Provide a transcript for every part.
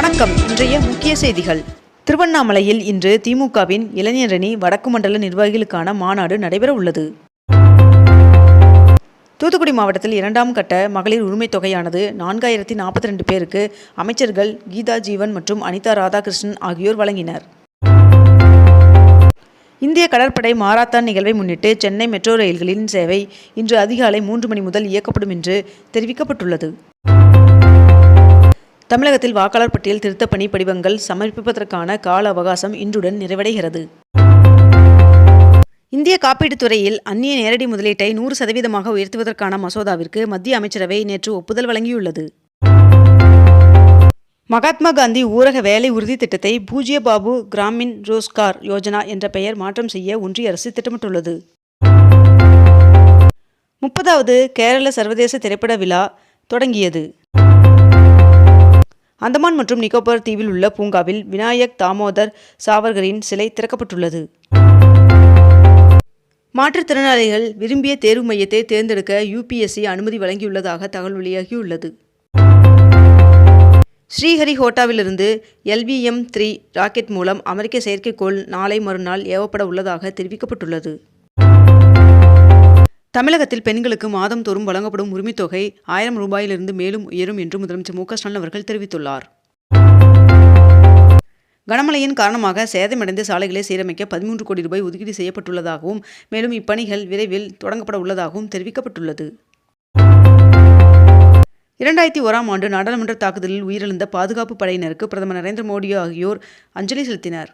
வணக்கம். இன்றைய முக்கிய செய்திகள். திருவண்ணாமலையில் இன்று திமுகவின் இளைஞரணி வடக்கு மண்டல நிர்வாகிகளுக்கான மாநாடு நடைபெற உள்ளது. தூத்துக்குடி மாவட்டத்தில் இரண்டாம் கட்ட மகளிர் உரிமைத் தொகையானது நான்காயிரத்தி நாற்பத்தி ரெண்டு பேருக்கு அமைச்சர்கள் கீதா ஜீவன் மற்றும் அனிதா ராதாகிருஷ்ணன் ஆகியோர் வழங்கினர். இந்திய கடற்படை மாரத்தான் நிகழ்வை முன்னிட்டு சென்னை மெட்ரோ ரயில்களின் சேவை இன்று அதிகாலை மூன்று மணி முதல் இயக்கப்படும் என்று தெரிவிக்கப்பட்டுள்ளது. தமிழகத்தில் வாக்காளர் பட்டியல் திருத்தப் பணி படிவங்கள் சமர்ப்பிப்பதற்கான கால அவகாசம் இன்றுடன் நிறைவடைகிறது. இந்திய காப்பீட்டுத் துறையில் அந்நிய நேரடி முதலீட்டை நூறு சதவீதமாக உயர்த்துவதற்கான மசோதாவிற்கு மத்திய அமைச்சரவை நேற்று ஒப்புதல் வழங்கியுள்ளது. மகாத்மா காந்தி ஊரக வேலை உறுதி திட்டத்தை பூஜ்ய பாபு கிராமின் ரோஸ்கார் யோஜனா என்ற பெயர் மாற்றம் செய்ய ஒன்றிய அரசு திட்டமிட்டுள்ளது. முப்பதாவது கேரள சர்வதேச திரைப்பட விழா தொடங்கியது. அந்தமான் மற்றும் நிக்கோபார் தீவில் உள்ள பூங்காவில் விநாயக் தாமோதர் சாவர்கரின் சிலை திறக்கப்பட்டுள்ளது. மாற்றுத்திறனாளிகள் விரும்பிய தேர்வு மையத்தை தேர்ந்தெடுக்க யூபிஎஸ்சி அனுமதி வழங்கியுள்ளதாக தகவல் வெளியாகியுள்ளது. ஸ்ரீஹரிகோட்டாவிலிருந்து எல்விஎம் த்ரீ ராக்கெட் மூலம் அமெரிக்க செயற்கைக்கோள் நாளை மறுநாள் ஏவப்பட உள்ளதாக தெரிவிக்கப்பட்டுள்ளது. தமிழகத்தில் பெண்களுக்கு மாதம் தோறும் வழங்கப்படும் உரிமைத்தொகை ஆயிரம் ரூபாயிலிருந்து மேலும் உயரும் என்று முதலமைச்சர் மு க ஸ்டாலின் அவர்கள் தெரிவித்துள்ளார். கனமழையின் காரணமாக சேதமடைந்த சாலைகளை சீரமைக்க பதிமூன்று கோடி ரூபாய் ஒதுக்கீடு செய்யப்பட்டுள்ளதாகவும் மேலும் இப்பணிகள் விரைவில் தொடங்கப்பட உள்ளதாகவும் தெரிவிக்கப்பட்டுள்ளது. இரண்டாயிரத்தி ஓராம் ஆண்டு நாடாளுமன்ற தாக்குதலில் உயிரிழந்த பாதுகாப்பு படையினருக்கு பிரதமர் நரேந்திர மோடி ஆகியோர் அஞ்சலி செலுத்தினர்.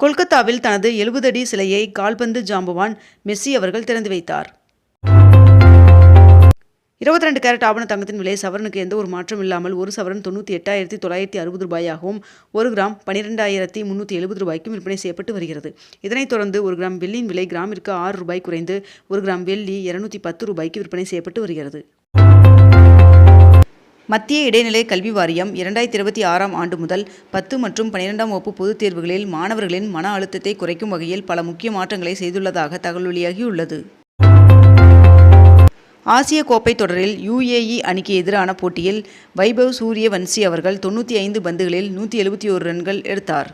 கொல்கத்தாவில் தனது எழுபது அடி சிலையை கால்பந்து ஜாம்பவான் மெஸ்ஸி அவர்கள் திறந்து வைத்தார். இருபத்தி ரெண்டு கேரட் ஆபண தங்கத்தின் விலை சவரனுக்கு எந்த ஒரு மாற்றம் இல்லாமல் ஒரு சவரன் தொண்ணூற்றி எட்டாயிரத்தி தொள்ளாயிரத்தி அறுபது ரூபாயாகவும் ஒரு கிராம் பன்னிரெண்டாயிரத்தி முந்நூற்றி எழுபது ரூபாய்க்கும் விற்பனை செய்யப்பட்டு வருகிறது. இதனைத் தொடர்ந்து ஒரு கிராம் வெள்ளியின் விலை கிராமிற்கு ஆறு ரூபாய் குறைந்து ஒரு கிராம் வெள்ளி இருநூற்றி பத்து ரூபாய்க்கு விற்பனை செய்யப்பட்டு வருகிறது. மத்திய இடைநிலை கல்வி வாரியம் இரண்டாயிரத்தி இருபத்தி ஆறாம் ஆண்டு முதல் பத்து மற்றும் பன்னிரெண்டாம் வகுப்பு பொதுத் தேர்வுகளில் மாணவர்களின் மன அழுத்தத்தை குறைக்கும் வகையில் பல முக்கிய மாற்றங்களை செய்துள்ளதாக தகவல் வெளியாகியுள்ளது. ஆசிய கோப்பை தொடரில் யுஏஇ அணிக்கு எதிரான போட்டியில் வைபவ் சூரியவன்சி அவர்கள் தொண்ணூற்றி ஐந்து பந்துகளில் நூற்றி எழுபத்தி ஓரு ரன்கள் எடுத்தார்.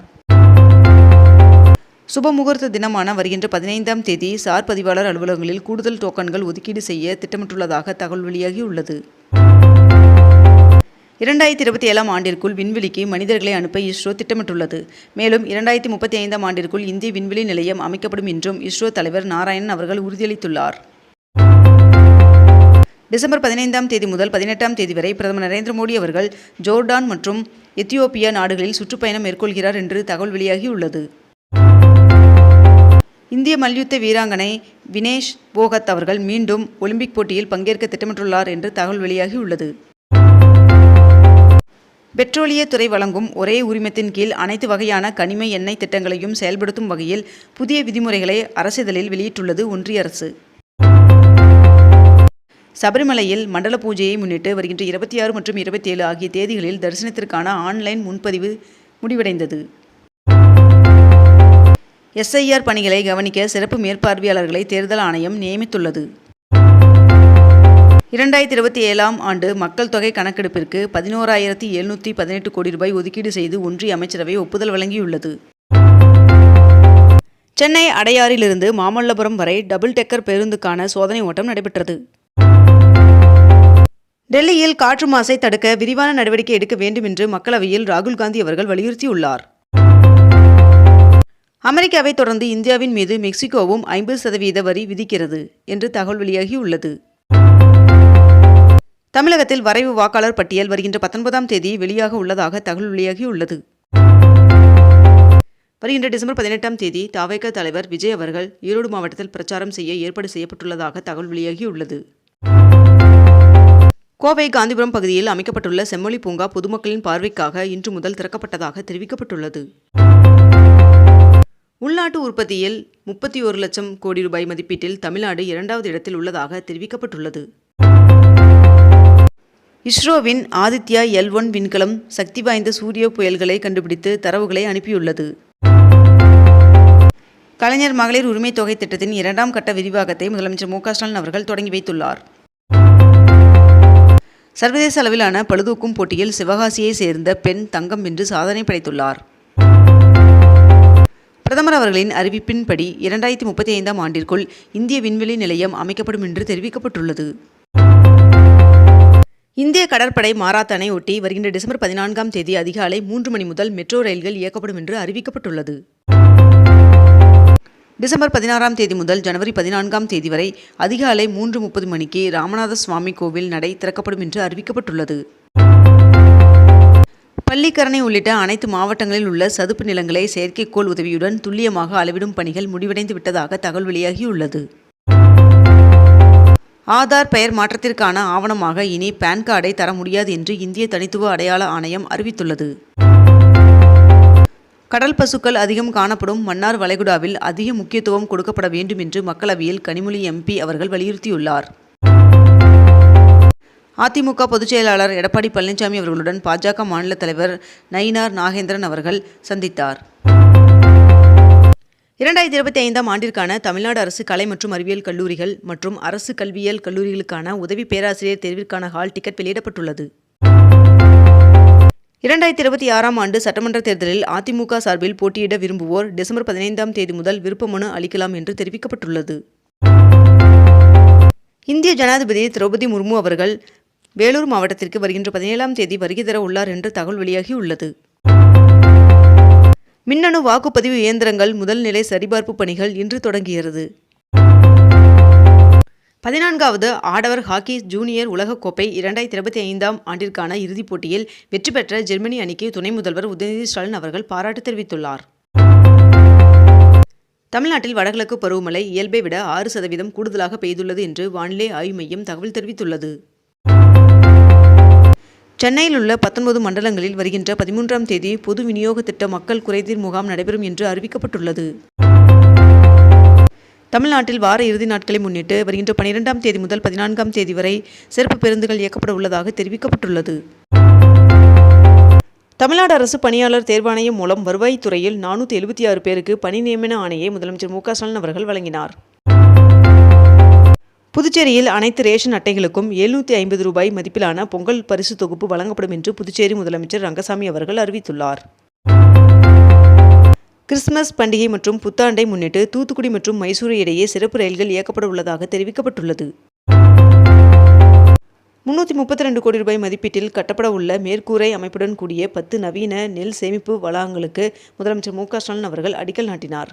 சுபமுகூர்த்த தினமான வருகின்ற பதினைந்தாம் தேதி சார் பதிவாளர் அலுவலகங்களில் கூடுதல் டோக்கன்கள் ஒதுக்கீடு செய்ய திட்டமிட்டுள்ளதாக தகவல் வெளியாகியுள்ளது. இரண்டாயிரத்தி இருபத்தி ஏழாம் ஆண்டிற்குள் விண்வெளிக்கு மனிதர்களை அனுப்ப இஸ்ரோ திட்டமிட்டுள்ளது. மேலும் இரண்டாயிரத்தி முப்பத்தி ஐந்தாம் ஆண்டிற்குள் இந்திய விண்வெளி நிலையம் அமைக்கப்படும் என்றும் இஸ்ரோ தலைவர் நாராயணன் அவர்கள் உறுதியளித்துள்ளார். டிசம்பர் பதினைந்தாம் தேதி முதல் பதினெட்டாம் தேதி வரை பிரதமர் நரேந்திர மோடி அவர்கள் ஜோர்டான் மற்றும் எத்தியோப்பியா நாடுகளில் சுற்றுப்பயணம் மேற்கொள்கிறார் என்று தகவல் வெளியாகியுள்ளது. இந்திய மல்யுத்த வீராங்கனை வினேஷ் போகத் அவர்கள் மீண்டும் ஒலிம்பிக் போட்டியில் பங்கேற்க திட்டமிட்டுள்ளார் என்று தகவல் வெளியாகியுள்ளது. பெட்ரோலியத்துறை வழங்கும் ஒரே உரிமத்தின் கீழ் அனைத்து வகையான கனிம எண்ணெய் திட்டங்களையும் செயல்படுத்தும் வகையில் புதிய விதிமுறைகளை அரசிதழில் வெளியிட்டுள்ளது ஒன்றிய அரசு. சபரிமலையில் மண்டல பூஜையை முன்னிட்டு வருகின்ற இருபத்தி ஆறு மற்றும் இருபத்தி ஏழு ஆகிய தேதிகளில் தரிசனத்திற்கான ஆன்லைன் முன்பதிவு முடிவடைந்தது. எஸ்ஐஆர் பணிகளை கவனிக்க சிறப்பு மேற்பார்வையாளர்களை தேர்தல் ஆணையம் நியமித்துள்ளது. இரண்டாயிரத்தி இருபத்தி ஏழாம் ஆண்டு மக்கள் தொகை கணக்கெடுப்பிற்கு பதினோராயிரத்தி எழுநூற்றி பதினெட்டு கோடி ரூபாய் ஒதுக்கீடு செய்து ஒன்றிய அமைச்சரவை ஒப்புதல் வழங்கியுள்ளது. சென்னை அடையாறிலிருந்து மாமல்லபுரம் வரை டபுள் டெக்கர் பேருந்துக்கான சோதனை ஓட்டம் நடைபெற்றது. டெல்லியில் காற்று மாசை தடுக்க விரிவான நடவடிக்கை எடுக்க வேண்டும் என்று மக்களவையில் ராகுல் காந்தி அவர்கள் வலியுறுத்தியுள்ளார். அமெரிக்காவை தொடர்ந்து இந்தியாவின் மீது மெக்சிகோவும் ஐம்பது சதவீத வரி விதிக்கிறது என்று தகவல் வெளியாகியுள்ளது. தமிழகத்தில் வரைவு வாக்காளர் பட்டியல் வருகின்ற பத்தொன்பதாம் தேதி வெளியாக உள்ளதாக தகவல் வெளியாகியுள்ளது. வருகின்ற டிசம்பர் பதினெட்டாம் தேதி தாவேக தலைவர் விஜய் அவர்கள் ஈரோடு மாவட்டத்தில் பிரச்சாரம் செய்ய ஏற்பாடு செய்யப்பட்டுள்ளதாக தகவல் வெளியாகியுள்ளது. கோவை காந்திபுரம் பகுதியில் அமைக்கப்பட்டுள்ள செம்மொழி பூங்கா பொதுமக்களின் பார்வைக்காக இன்று முதல் திறக்கப்பட்டதாக தெரிவிக்கப்பட்டுள்ளது. உள்நாட்டு உற்பத்தியில் முப்பத்தி ஒரு லட்சம் கோடி ரூபாய் மதிப்பீட்டில் தமிழ்நாடு இரண்டாவது இடத்தில் உள்ளதாக தெரிவிக்கப்பட்டுள்ளது. இஸ்ரோவின் ஆதித்யா எல் ஒன் விண்கலம் சக்தி வாய்ந்த சூரிய புயல்களை கண்டுபிடித்து தரவுகளை அனுப்பியுள்ளது. கலைஞர் மகளிர் உரிமைத் தொகை திட்டத்தின் இரண்டாம் கட்ட விரிவாக்கத்தை முதலமைச்சர் மு ஸ்டாலின் அவர்கள் தொடங்கி வைத்துள்ளார். சர்வதேச அளவிலான பழுதூக்கும் போட்டியில் சிவகாசியை சேர்ந்த பெண் தங்கம் வென்று சாதனை படைத்துள்ளார். பிரதமர் அவர்களின் அறிவிப்பின்படி இரண்டாயிரத்தி முப்பத்தி ஐந்தாம் ஆண்டிற்குள் இந்திய விண்வெளி நிலையம் அமைக்கப்படும் என்று தெரிவிக்கப்பட்டுள்ளது. இந்திய கடற்படை மாராத்தானை ஒட்டி வருகின்ற டிசம்பர் பதினான்காம் தேதி அதிகாலை மூன்று மணி முதல் மெட்ரோ ரயில்கள் இயக்கப்படும் என்று அறிவிக்கப்பட்டுள்ளது. டிசம்பர் பதினாறாம் தேதி முதல் ஜனவரி பதினான்காம் தேதி வரை அதிகாலை மூன்று முப்பது மணிக்கு ராமநாத சுவாமி கோவில் நடை திறக்கப்படும் என்று அறிவிக்கப்பட்டுள்ளது. பள்ளிக்கரணை உள்ளிட்ட அனைத்து மாவட்டங்களில் உள்ள சதுப்பு நிலங்களை செயற்கைக்கோள் உதவியுடன் துல்லியமாக அளவிடும் பணிகள் முடிவடைந்து விட்டதாக தகவல் வெளியாகியுள்ளது. ஆதார் பெயர் மாற்றத்திற்கான ஆவணமாக இனி பான் கார்டை தர முடியாது என்று இந்திய தனித்துவ அடையாள ஆணையம் அறிவித்துள்ளது. கடல் பசுக்கள் அதிகம் காணப்படும் மன்னார் வளைகுடாவில் அதிக முக்கியத்துவம் கொடுக்கப்பட வேண்டும் என்று மக்களவையில் கனிமொழி எம்பி அவர்கள் வலியுறுத்தியுள்ளார். அதிமுக பொதுச்செயலாளர் எடப்பாடி பழனிசாமி அவர்களுடன் பாஜக மாநில தலைவர் நயினார் நாகேந்திரன் அவர்கள் சந்தித்தார். இரண்டாயிரத்தி இருபத்தி ஐந்தாம் ஆண்டிற்கான தமிழ்நாடு அரசு கலை மற்றும் அறிவியல் கல்லூரிகள் மற்றும் அரசு கல்வியியல் கல்லூரிகளுக்கான உதவி பேராசிரியர் தேர்விற்கான ஹால் டிக்கெட் வெளியிடப்பட்டுள்ளது. இரண்டாயிரத்தி இருபத்தி ஆறாம் ஆண்டு சட்டமன்ற தேர்தலில் அதிமுக சார்பில் போட்டியிட விரும்புவோர் டிசம்பர் பதினைந்தாம் தேதி முதல் விருப்பமனு அளிக்கலாம் என்று தெரிவிக்கப்பட்டுள்ளது. இந்திய ஜனாதிபதி திரௌபதி முர்மு அவர்கள் வேலூர் மாவட்டத்திற்கு வருகின்ற பதினேழாம் தேதி வருகை தர உள்ளார் என்று தகவல் வெளியாகியுள்ளது. மின்னணு வாக்குப்பதிவு இயந்திரங்கள் முதல் நிலை சரிபார்ப்பு பணிகள் இன்று தொடங்குகிறது பதினான்காவது ஆடவர் ஹாக்கி ஜூனியர் உலகக்கோப்பை இரண்டாயிரத்தி இருபத்தி ஐந்தாம் ஆண்டிற்கான இறுதிப் போட்டியில் வெற்றி பெற்ற ஜெர்மனி அணிக்கு துணை முதல்வர் உதயநிதி ஸ்டாலின் அவர்கள் பாராட்டு தெரிவித்துள்ளார். தமிழ்நாட்டில் வடகிழக்கு பருவமழை இயல்பை விட ஆறு சதவீதம் கூடுதலாக பெய்துள்ளது என்று வானிலை ஆய்வு மையம் தகவல் தெரிவித்துள்ளது. சென்னையில் உள்ள பத்தொன்பது மண்டலங்களில் வருகின்ற பதிமூன்றாம் தேதி பொது விநியோக திட்ட மக்கள் குறைதீர் முகாம் நடைபெறும் என்று அறிவிக்கப்பட்டுள்ளது. தமிழ்நாட்டில் வார இறுதி நாட்களை முன்னிட்டு வருகின்ற பனிரெண்டாம் தேதி முதல் பதினான்காம் தேதி வரை சிறப்பு பேருந்துகள் இயக்கப்பட உள்ளதாக தெரிவிக்கப்பட்டுள்ளது. தமிழ்நாடு அரசு பணியாளர் தேர்வாணையம் மூலம் வருவாய்த்துறையில் நானூற்றி எழுபத்தி ஆறு பேருக்கு பணி நியமன ஆணையை முதலமைச்சர் மு க ஸ்டாலின் அவர்கள் வழங்கினார். புதுச்சேரியில் அனைத்து ரேஷன் அட்டைகளுக்கும் எழுநூற்றி ஐம்பது ரூபாய் மதிப்பிலான பொங்கல் பரிசு தொகுப்பு வழங்கப்படும் என்று புதுச்சேரி முதலமைச்சர் ரங்கசாமி அவர்கள் அறிவித்துள்ளார். கிறிஸ்துமஸ் பண்டிகை மற்றும் புத்தாண்டை முன்னிட்டு தூத்துக்குடி மற்றும் மைசூரு இடையே சிறப்பு ரயில்கள் இயக்கப்பட உள்ளதாக தெரிவிக்கப்பட்டுள்ளது. முன்னூற்றி முப்பத்தி ரெண்டு கோடி ரூபாய் மதிப்பீட்டில் கட்டப்பட உள்ள மேற்கூரை அமைப்புடன் கூடிய பத்து நவீன நெல் சேமிப்பு வளாகங்களுக்கு முதலமைச்சர் மு க ஸ்டாலின் அவர்கள் அடிக்கல் நாட்டினார்.